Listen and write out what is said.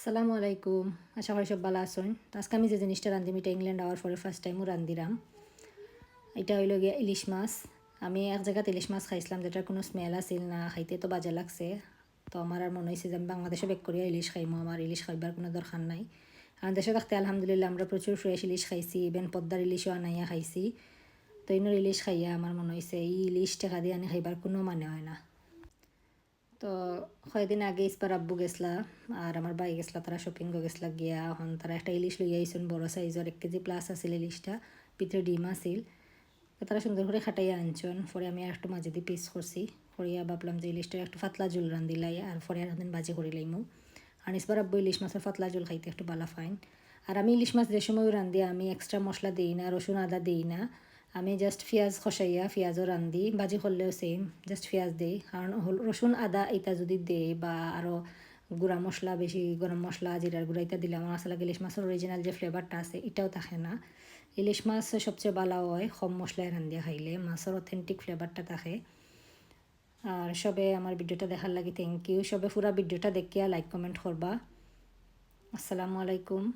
আসসালামু আলাইকুম। আশা করি সব ভালো আছেন। তো আজকে আমি যে জিনিসটা রাঁধিম এটা ইংল্যান্ড আওয়ার পরে ফার্স্ট টাইমও রান্ধিরাম এটা হইল গিয়া ইলিশ মাছ। আমি এক জায়গাতে ইলিশ মাছ খাইছিলাম, যেটার কোনো স্মেল আছিল না, খাইতে তো বাজে লাগছে। তো আমার আর মনে হয়েছে যে আমি বাংলাদেশে বেক করিয়া ইলিশ খাইমো, আমার ইলিশ খাইবার কোনো দরকার নাই। আর দেশে থাকতে আলহামদুলিল্লাহ আমরা প্রচুর ফ্রেশ ইলিশ খাইছি ইভেন পদ্মার ইলিশও আনাইয়া খাইছি। তো ইনোর ইলিশ খাইয়া আমার মনে হয়েছে এই ইলিশ টেকা দিয়ে আনি খাইবার কোনো মানে হয় না। তো কয়েকদিন আগে ইস্পার আব্বু গেছলা, আর আমার ভাই গেছলা, তারা শপিং গেছলা গিয়া। এখন তারা একটা ইলিশ লইয়া আইসন, বড় সাইজের এক কেজি প্লাস আছিল ইলিশটা ভিতরে ডিম আছিল। তারা সুন্দর করে খাটাইয়া আনছন, পরে আমি একটু মাঝে দিয়ে পিস করছি। করিয়া ভাবলাম যে ইলিশটা একটু পাতলা জুল রান্ধিলাই, আর পরে আর দিন বাজি করি লাইমু। আর ইসবার আব্বু ইলিশ মাছের পাতলা জল খাইতে একটু ভালো ফাইন আর আমি ইলিশ মাছ যে সময় রান্ধি আমি এক্সট্রা মশলা দিই না, রসুন আদা দিই না আমি জাস্ট পেঁয়াজ খসাইয়া পেঁয়াজও রান্ধি বাজি করলেও সেম জাস্ট পেঁয়াজ দিই। কারণ হল- রসুন, আদা এটা যদি দেই বা আরও গুঁড়া মশলা, বেশি গরম মশলা, জিরার গুঁড়া এটা দিলে আমার আসলে ইলিশ মাছের অরিজিনাল যে ফ্লেভারটা আছে, এটাও থাকে না। ইলিশ মাছ সবচেয়ে ভালো হয় কম মশলায় রান্ধিয়া খাইলে, মাছের অথেন্টিক ফ্লেভারটা থাকে। আর সবে আমার ভিডিওটা দেখার লাগে থ্যাংক ইউ সবে পুরা ভিডিওটা দেখিয়া লাইক কমেন্ট করবা। আসসালামু আলাইকুম।